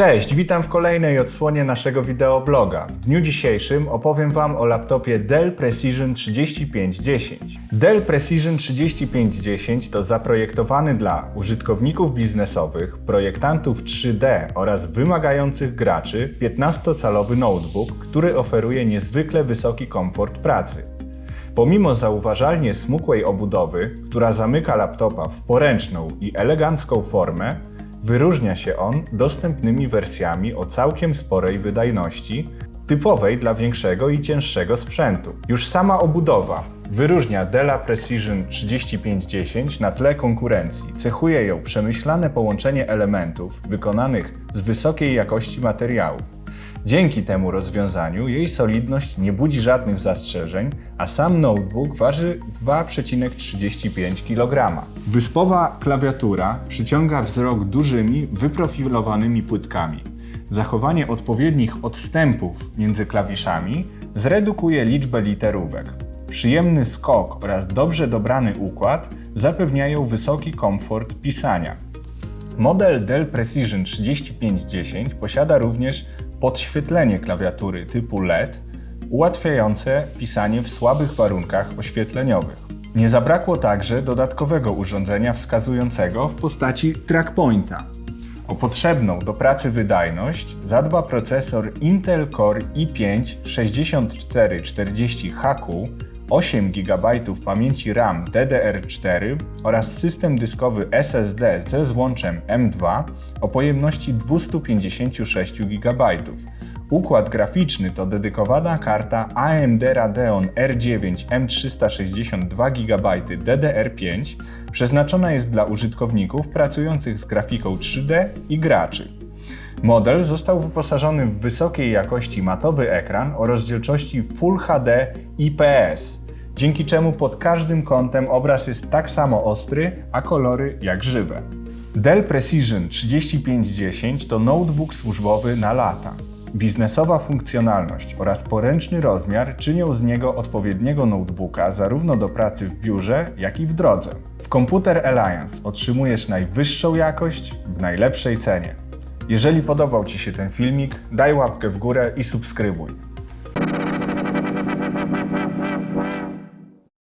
Cześć, witam w kolejnej odsłonie naszego wideobloga. W dniu dzisiejszym opowiem Wam o laptopie Dell Precision 3510. Dell Precision 3510 to zaprojektowany dla użytkowników biznesowych, projektantów 3D oraz wymagających graczy 15-calowy notebook, który oferuje niezwykle wysoki komfort pracy. Pomimo zauważalnie smukłej obudowy, która zamyka laptopa w poręczną i elegancką formę, wyróżnia się on dostępnymi wersjami o całkiem sporej wydajności, typowej dla większego i cięższego sprzętu. Już sama obudowa wyróżnia Della Precision 3510 na tle konkurencji. Cechuje ją przemyślane połączenie elementów wykonanych z wysokiej jakości materiałów. Dzięki temu rozwiązaniu jej solidność nie budzi żadnych zastrzeżeń, a sam notebook waży 2,35 kg. Wyspowa klawiatura przyciąga wzrok dużymi, wyprofilowanymi płytkami. Zachowanie odpowiednich odstępów między klawiszami zredukuje liczbę literówek. Przyjemny skok oraz dobrze dobrany układ zapewniają wysoki komfort pisania. Model Dell Precision 3510 posiada również podświetlenie klawiatury typu LED, ułatwiające pisanie w słabych warunkach oświetleniowych. Nie zabrakło także dodatkowego urządzenia wskazującego w postaci trackpointa. O potrzebną do pracy wydajność zadba procesor Intel Core i5 6440HQ 8 GB pamięci RAM DDR4 oraz system dyskowy SSD ze złączem M2 o pojemności 256 GB. Układ graficzny to dedykowana karta AMD Radeon R9 M362 GB DDR5, przeznaczona jest dla użytkowników pracujących z grafiką 3D i graczy. Model został wyposażony w wysokiej jakości matowy ekran o rozdzielczości Full HD IPS, dzięki czemu pod każdym kątem obraz jest tak samo ostry, a kolory jak żywe. Dell Precision 3510 to notebook służbowy na lata. Biznesowa funkcjonalność oraz poręczny rozmiar czynią z niego odpowiedniego notebooka zarówno do pracy w biurze, jak i w drodze. W Computer Alliance otrzymujesz najwyższą jakość w najlepszej cenie. Jeżeli podobał Ci się ten filmik, daj łapkę w górę i subskrybuj.